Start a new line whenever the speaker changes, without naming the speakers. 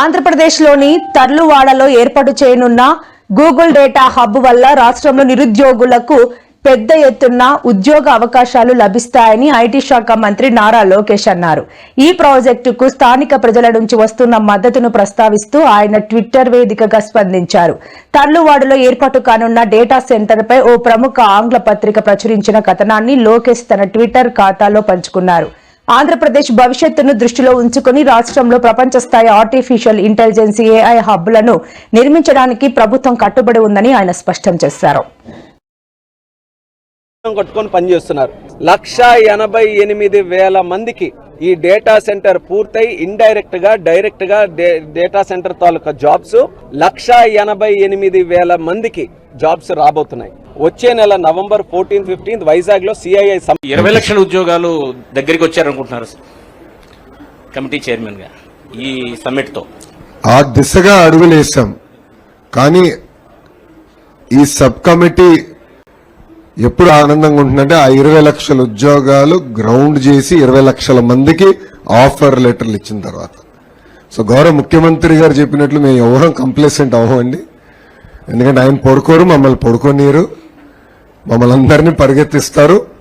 ఆంధ్రప్రదేశ్లోని తర్లువాడలో ఏర్పాటు చేయనున్న గూగుల్ డేటా హబ్ వల్ల రాష్ట్రంలో నిరుద్యోగులకు పెద్ద ఎత్తున ఉద్యోగ అవకాశాలు లభిస్తాయని ఐటీ శాఖ మంత్రి నారా లోకేష్ అన్నారు. ఈ ప్రాజెక్టుకు స్థానిక ప్రజల నుంచి వస్తున్న మద్దతును ప్రస్తావిస్తూ ఆయన ట్విట్టర్ వేదికగా స్పందించారు. తర్లువాడలో ఏర్పాటు కానున్న డేటా సెంటర్పై ఓ ప్రముఖ ఆంగ్ల పత్రిక ప్రచురించిన కథనాన్ని లోకేష్ తన ట్విట్టర్ ఖాతాలో పంచుకున్నారు. ఆంధ్రప్రదేశ్ భవిష్యత్తును దృష్టిలో ఉంచుకుని రాష్ట్రంలో ప్రపంచ స్థాయి ఆర్టిఫిషియల్ ఇంటెలిజెన్స్ ఏఐ హబ్లను నిర్మించడానికి ప్రభుత్వం కట్టుబడి ఉందని ఆయన స్పష్టం చేశారు.
కొట్టుకొని పనిచేస్తున్నారు లక్ష ఎనభై ఎనిమిది వేల మందికి ఈ డేటా సెంటర్ పూర్తయి ఇండైరెక్ట్గా డైరెక్ట్గా డే- డేటా సెంటర్ తాలూకా జాబ్స్ లక్ష ఎనభై ఎనిమిది వేల మందికి జాబ్స్ రాబోతున్నాయి. వచ్చే నెల నవంబర్ ఫోర్టీన్ ఫిఫ్టీన్త్ వైజాగ్లో సిఐఐ
ఇరవై లక్షల ఉద్యోగాలు దగ్గరికి వచ్చారనుకుంటున్నారు కమిటీ చైర్మన్గా ఈ సమ్మిట్తో
ఆ దిశగా అడుగులేసాం కానీ ఈ సబ్ కమిటీ ఎప్పుడు ఆనందంగా ఉంటుందంటే ఆ ఇరవై లక్షల ఉద్యోగాలు గ్రౌండ్ చేసి ఇరవై లక్షల మందికి ఆఫర్ లెటర్లు ఇచ్చిన తర్వాత. సో గౌరవ ముఖ్యమంత్రి గారు చెప్పినట్లు మేము ఎవరం కంప్లేసెంట్ అవ్వమండి. ఎందుకంటే ఆయన పడుకోరు మమ్మల్ని పడుకోనీరు మమ్మల్ని అందరినీ పరిగెత్తిస్తారు.